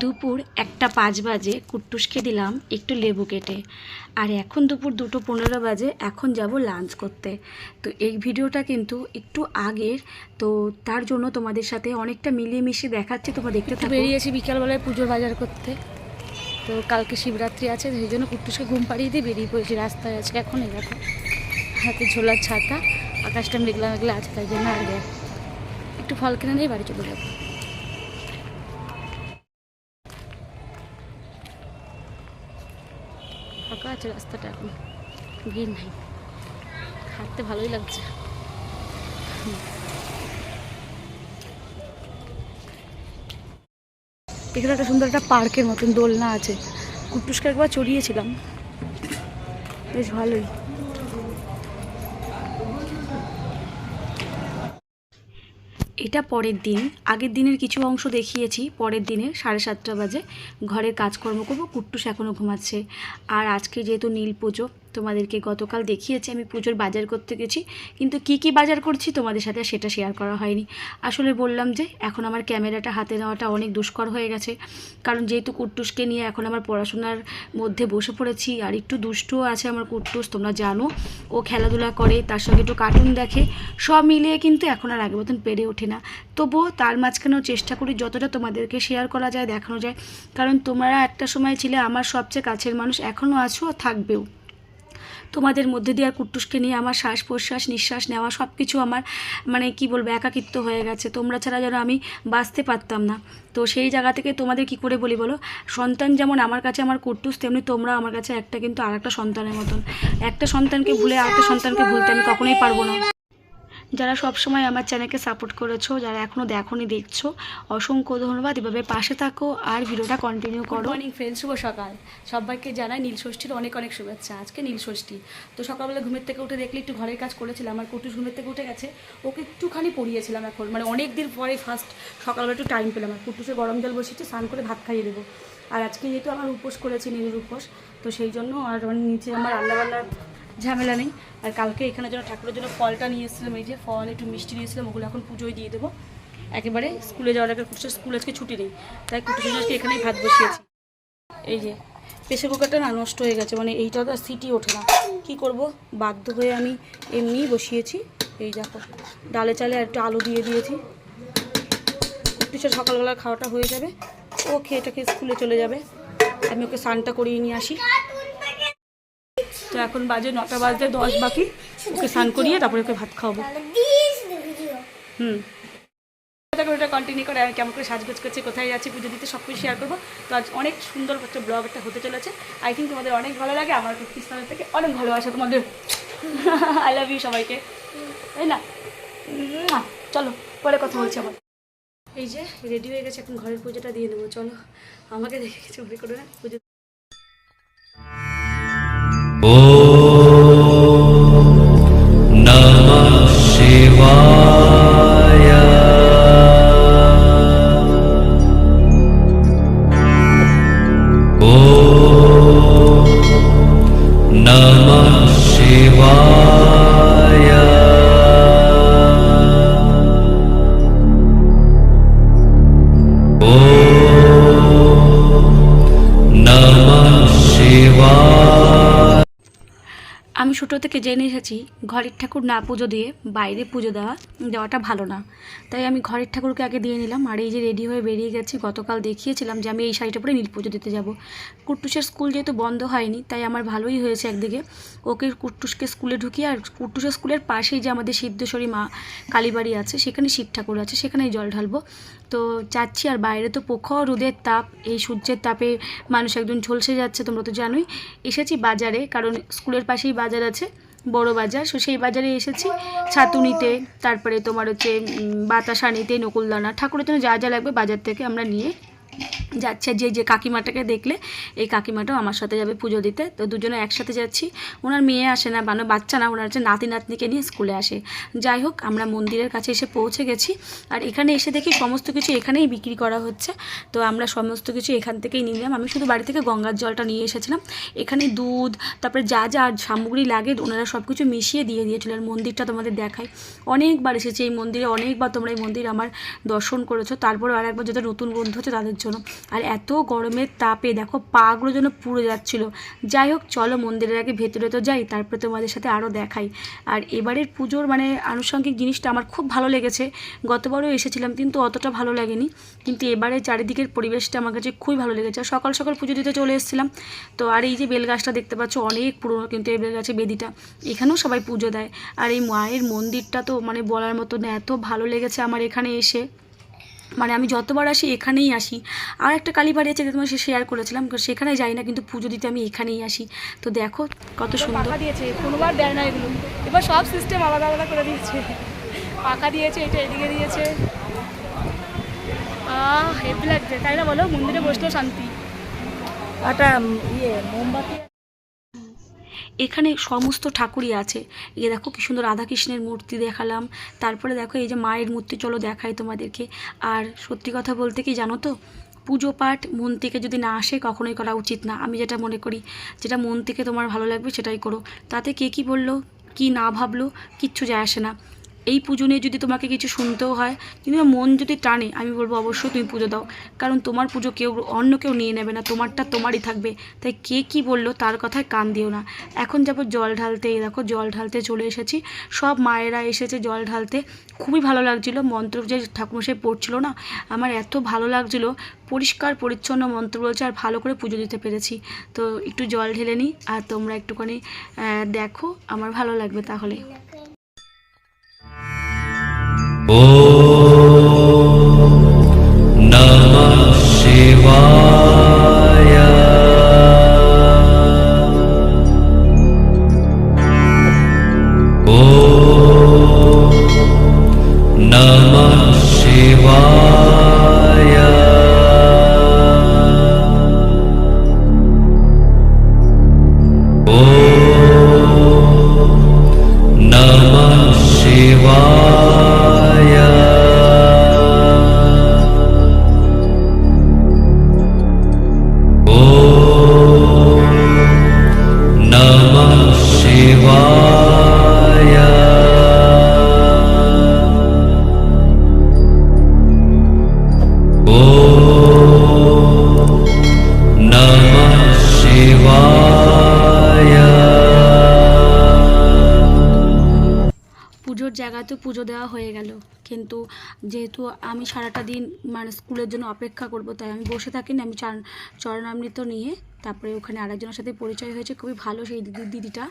দুপুর একটা পাঁচ বাজে কুট্টুসকে দিলাম একটু লেবু কেটে। আর এখন দুপুর দুটো পনেরো বাজে এখন যাব লাঞ্চ করতে। তো এই ভিডিওটা কিন্তু একটু আগের তো তার জন্য তোমাদের সাথে অনেকটা মিলিয়ে মিশিয়ে দেখাচ্ছি তোমার দেখতে থাকো। বেরিয়েছি বিকালবেলায় পুজোর বাজার করতে। তো কালকে শিবরাত্রি আছে সেই জন্য কুট্টুসকে ঘুম পাড়িয়ে দিয়ে বেরিয়ে পড়েছি রাস্তায় আছে এখন এরকম হাতে ঝোলার ছাতা, আকাশটা মেঘলা মেঘলা আছে, তাই জন্য আর একটু ফল কিনে নিয়ে বাড়ি চলে যাব। ফাঁকা আছে রাস্তাটা এখন, ভিড় নাই। হাঁটতে ভালোই লাগছে। এখানে একটা সুন্দর একটা পার্কের মতন দোলনা আছে। কুটুসকে একবার চড়িয়েছিলাম। বেশ ভালোই। এটা পরের দিন। আগের দিনের কিছু অংশ দেখিয়েছি, পরের দিনে সাড়ে সাতটা বাজে। ঘরের কাজকর্ম করব, কুট্টুস এখনও ঘুমাচ্ছে। আর আজকে যেহেতু নীল পুজো তোমাদেরকে গতকাল দেখিয়েছি, আমি পুজোর বাজার করতে গেছি, কিন্তু কি কি বাজার করছি তোমাদের সাথে সেটা শেয়ার করা হয়নি। আসলে বললাম যে, এখন আমার ক্যামেরাটা হাতে নেওয়াটা অনেক দুষ্কর হয়ে গেছে, কারণ যেহেতু কুট্টুসকে নিয়ে এখন আমার পড়াশোনার মধ্যে বসে পড়েছি, আর একটু দুষ্টও আছে আমার কুট্টুস, তোমরা জানো, ও খেলাধুলা করে, তার সঙ্গে একটু কার্টুন দেখে, সব মিলিয়ে কিন্তু এখন আর আগের মতন পেরে ওঠে না। তবুও তার মাঝখানেও চেষ্টা করি যতটা তোমাদেরকে শেয়ার করা যায়, দেখানো যায়, কারণ তোমরা একটা সময় ছিলে আমার সবচেয়ে কাছের মানুষ, এখনও আছো থাকবেও। তোমাদের মধ্যে দিয়ে আর কুট্টুসকে নিয়ে আমার শ্বাস প্রশ্বাস, নিঃশ্বাস নেওয়া সব কিছু আমার মানে কি বলব, একাকিত্ব হয়ে গেছে। তোমরা ছাড়া যেন আমি বাঁচতে পারতাম না। তো সেই জায়গা থেকে তোমাদের কি করে বলি বলো? সন্তান যেমন আমার কাছে আমার কুট্টুস, তেমনি তোমরা আমার কাছে একটা কিন্তু আর একটা সন্তানের মতন। একটা সন্তানকে ভুলে আরেকটা সন্তানকে ভুলতে আমি কখনোই পারব না। যারা সব সময় আমার চ্যানেলকে সাপোর্ট করেছ যারা এখনও দেখোনি দেখছ অসংখ্য ধন্যবাদ। এভাবে পাশে থাকো আর ভিডিওটা কন্টিনিউ করো। অনেক ফ্রেন্ড শুভ সকাল। সবাইকে জানাই নীল ষষ্ঠীর অনেক অনেক শুভেচ্ছা। আজকে নীল ষষ্ঠী। তো সকালবেলা ঘুমের থেকে উঠে দেখলে একটু ঘরের কাজ করেছিলাম আমার কুটুস ঘুমের থেকে উঠে গেছে। ওকে একটুখানি পড়িয়েছিলাম এখন। মানে অনেক দিন পরে ফার্স্ট সকালবেলা একটু টাইম পেলাম। আর কুটুসে গরম জল বসিয়েছে স্নান করে ভাত খাইয়ে দেবো। আর আজকে যেহেতু আমার উপোস করেছি নীলের উপোস তো সেই জন্য আর আমার নিচে আমার রান্নাবান্নার ঝামেলা নেই। আর কালকে এখানে জন্য ঠাকুরের জন্য ফলটা নিয়ে এসেছিলাম, এই যে ফল, একটু মিষ্টি নিয়ে এসেছিলাম, ওগুলো এখন পুজোয় দিয়ে দেবো। একেবারে স্কুলে যাওয়ার আগে কুটুসের স্কুল আজকে ছুটি নেই, তাই কুটুসের আজকে এখানেই ভাত বসিয়েছি। এই যে, প্রেশার কুকারটা না নষ্ট হয়ে গেছে মানে এইটা তো সিটি ওঠে না। কী করব? বাধ্য হয়ে আমি এমনিই বসিয়েছি। এই দেখো, ডালে চালে আর একটু আলু দিয়ে দিয়েছি। কুটুসের সকালবেলা খাওয়াটা হয়ে যাবে। ও খেয়ে টেকে স্কুলে চলে যাবে। আমি ওকে স্নানটা করিয়ে নিয়ে আসি। তো এখন বাজে নটা বাজতে দশ বাকি। ওকে স্নান করিয়ে তারপরে ওকে ভাত খাওয়াবো। হুম। ওটা কন্টিনিউ করে আমি কেমন করে সাজগোজ করছে, কোথায় যাচ্ছি, পুজো দিতে সব কিছু শেয়ার করব। তো আজ অনেক সুন্দর একটা ব্লগ একটা হতে চলেছে। আই থিঙ্ক তোমাদের অনেক ভালো লাগে, আমার খ্রিস্টানের থেকে অনেক ভালোবাসা তোমাদের। আই লাভ ইউ সবাইকে। তাই না। চলো, পরে কথা বলছি আবার। এই যে রেডি হয়ে গেছে, এখন ঘরের পুজোটা দিয়ে নেব চলো, আমাকে দেখে কিছু মনে করো না, পুজো नमः शिवाय। ॐ नमः शिवाय ছোটো থেকে জেনে এসেছি, ঘরের ঠাকুর না পুজো দিয়ে বাইরে পুজো দেওয়া, দেওয়াটা ভালো না। তাই আমি ঘরের ঠাকুরকে আগে দিয়ে নিলাম। আর এই যে রেডি হয়ে বেরিয়ে গেছি, গতকাল দেখিয়েছিলাম যে আমি এই শাড়িটা পরে নীল পুজো দিতে যাব। কুট্টুসের স্কুল যেহেতু বন্ধ হয়নি, তাই আমার ভালোই হয়েছে একদিকে। ওকে কুট্টুসকে স্কুলে ঢুকিয়ে, আর কুট্টুসের স্কুলের পাশেই যে আমাদের সিদ্ধেশ্বরী মা কালীবাড়ি আছে, সেখানে শিব ঠাকুর আছে, সেখানেই জল ঢালবো। তো যাচ্ছি আর বাইরে তো প্রখর রোদের তাপ, এই সূর্যের তাপে মানুষ একজন ঝলসে যাচ্ছে, তোমরা তো জানোই। এসেছি বাজারে, কারণ স্কুলের পাশেই বাজার আছে, বড় বাজার। সো সেই বাজারে এসেছি, ছাতু নিতে, তারপরে তোমার হচ্ছে বাতাসা নিতে, নকুলদানা। ঠাকুরের জন্য যা যা লাগবে বাজার থেকে আমরা নিয়ে যাচ্ছে যে যে কাকিমাটাকে দেখলে, এই কাকিমাটাও আমার সাথে যাবে পুজো দিতে। তো দুজনে একসাথে যাচ্ছি। ওনার মেয়ে আসে না মানে বাচ্চা না, ওনার হচ্ছে নাতি, নাতনিকে নিয়ে স্কুলে আসে। যাই হোক, আমরা মন্দিরের কাছে এসে পৌঁছে গেছি। আর এখানে এসে দেখি সমস্ত কিছু এখানেই বিক্রি করা হচ্ছে। তো আমরা সমস্ত কিছু এখান থেকেই নিলাম। আমি শুধু বাড়ি থেকে গঙ্গার জলটা নিয়ে এসেছিলাম। এখানে দুধ, তারপরে যা যা সামগ্রী লাগে, ওনারা সব কিছু মিশিয়ে দিয়ে দিয়েছিল। আর মন্দিরটা তোমাদের দেখাই। অনেকবার এসেছি এই মন্দিরে, অনেকবার তোমরা এই মন্দির আমার দর্শন করেছ। তারপরে আর একবার যাদের নতুন বন্ধু হচ্ছে তাদের জন্য। আর এত গরমের তাপে দেখো পাগুলো যেন পুড়ে যাচ্ছিল। যাই হোক, চলো মন্দিরের আগে ভেতরে তো যাই, তারপরে তোমাদের সাথে আরও দেখাই। আর এবারের পুজোর মানে আনুষঙ্গিক জিনিসটা আমার খুব ভালো লেগেছে। গতবারও এসেছিলাম, কিন্তু অতটা ভালো লাগেনি। কিন্তু এবারে চারিদিকের পরিবেশটা আমার কাছে খুবই ভালো লেগেছে। আর সকাল সকাল পুজো দিতে চলে এসেছিলাম। তো আর এই যে বেলগাছটা দেখতে পাচ্ছ, অনেক পুরনো, কিন্তু এই বেলগাছে বেদিটা, এখানেও সবাই পুজো দেয়। আর এই মায়ের মন্দিরটা তো মানে বলার মতো না এত ভালো লেগেছে আমার এখানে এসে। মানে আমি যতবার আসি এখানেই আসি। আর একটা কালীবাড়ি আছে তোমার সে শেয়ার করেছিলাম সেখানে যাই না কিন্তু পুজো দিতে আমি এখানেই আসি। তো দেখো কত সুন্দর। পাকা দিয়েছে কোনোবার দেয় না এগুলো। এবার সব সিস্টেম আলাদা আলাদা করে দিয়েছে। পাকা দিয়েছে এটা এদিকে দিয়েছে। আহ লাগছে তাই না বলো? মন্দিরে বসলেও শান্তি। একটা ইয়ে মোমবাতি এখানে সমস্ত ঠাকুরই আছে। এই দেখো কি সুন্দর রাধাকৃষ্ণের মূর্তি দেখালাম। তারপরে দেখো এই যে মায়ের মূর্তি, চলো দেখাই তোমাদেরকে। আর সত্যি কথা বলতে কি জানো তো, পুজো পাঠ মন থেকে যদি না আসে কখনোই করা উচিত না। আমি যেটা মনে করি, যেটা মন থেকে তোমার ভালো লাগবে সেটাই করো। তাতে কে কী বলল, কি না ভাবলো, কিচ্ছু যায় আসে না। এই পুজো নিয়ে যদি তোমাকে কিছু শুনতেও হয়, কিন্তু মন যদি টানে, আমি বলব অবশ্যই তুমি পুজো দাও। কারণ তোমার পুজো কেউ, অন্য কেউ নিয়ে নেবে না, তোমারটা তোমারই থাকবে। তাই কে কি বলল তার কথায় কান দিও না। এখন যাব জল ঢালতে, এই দেখো জল ঢালতে চলে এসেছি। সব মায়েরা এসেছে জল ঢালতে। খুবই ভালো লাগছিল, মন্ত্র যে ঠাকুমশাই পড়ছিল না, আমার এত ভালো লাগছিল। পরিষ্কার, পরিচ্ছন্ন মন্ত্র বলছে, আর ভালো করে পুজো দিতে পেরেছি। তো একটু জল ঢেলে নিই, আর তোমরা একটুখানি দেখো, আমার ভালো লাগবে তাহলে। Oh. পুজোর জায়গাতে পুজো দেওয়া হয়ে গেল। কিন্তু যেহেতু আমি সারাটা দিন মানে স্কুলের জন্য অপেক্ষা করব, তাই আমি বসে থাকি না আমি চার চরণামৃত নিয়ে, তারপরে ওখানে আরেকজনের সাথে পরিচয় হয়েছে, খুবই ভালো সেই দিদি দিদিটা।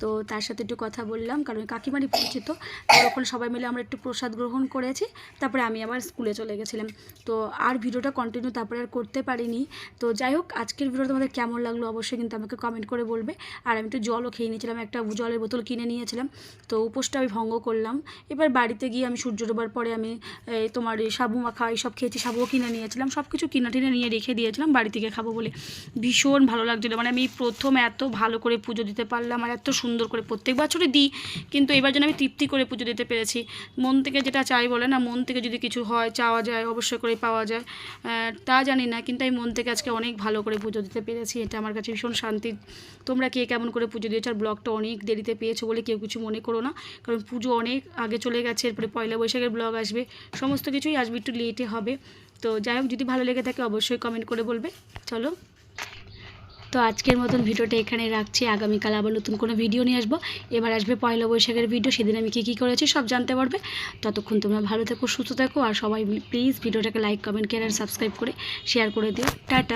তো তার সাথে একটু কথা বললাম, কারণ কাকিমারি পরিচিত। তো ওখানে সবাই মিলে আমরা একটু প্রসাদ গ্রহণ করেছি, তারপরে আমি আবার স্কুলে চলে গেছিলাম। তো আর ভিডিওটা কন্টিনিউ তারপরে আর করতে পারিনি। তো যাই হোক, আজকের ভিডিও তোমাদের কেমন লাগল অবশ্যই কিন্তু আমাকে কমেন্ট করে বলবে। আর আমি একটু জলও খেয়ে নিয়েছিলাম, একটা জলের বোতল কিনে নিয়েছিলাম। তো উপোসটা আমি ভঙ্গ করলাম। এবার বাড়িতে গিয়ে আমি সূর্য ডোবার পরে আমি তোমার সাবু মাখা এইসব খেয়েছি, সাবুও কিনে নিয়েছিলাম। সব কিছু কিনা টিনে নিয়ে রেখে দিয়েছিলাম, বাড়ি থেকে খাব বলে। ভীষণ ভালো লাগছিল। মানে আমি প্রথম এত ভালো করে পুজো দিতে পারলাম, আর এত সুন্দর করে প্রত্যেক বছরই দিই, কিন্তু এবার যেন আমি তৃপ্তি করে পুজো দিতে পেরেছি। মন থেকে যেটা চাই বলে না, মন থেকে যদি কিছু হয়, চাওয়া যায়, অবশ্যই করে পাওয়া যায়। তা জানি না, কিন্তু আমি মন থেকে আজকে অনেক ভালো করে পুজো দিতে পেরেছি, এটা আমার কাছে ভীষণ শান্তির তোমরা কে কেমন করে পুজো দিয়েছ আর ব্লগটা অনেক দেরিতে পেয়েছ বলে কেউ কিছু মনে করো না, কারণ পুজো অনেক আগে চলে গেছে, এরপরে পয়লা বৈশাখের ব্লগ আসবে, সমস্ত কিছুই আসবে, একটু লেটে হবে। তো যাই হোক, যদি ভালো লেগে থাকে অবশ্যই কমেন্ট করে বলবে। চলো। তো আজকের মতন ভিডিওটা এখানে রাখছি। আগামীকাল আবার নতুন কোনো ভিডিও নিয়ে আসব। এবার আসবে পয়লা বৈশাখের ভিডিও, সেদিন আমি কী কী করেছি সব জানতে পারবে। ততক্ষণ তোমরা ভালো থেকো, সুস্থ থাকো, আর সবাই প্লিজ ভিডিওটাকে লাইক কমেন্ট কেয়ার আর সাবস্ক্রাইব করে শেয়ার করে দিও। টাটা!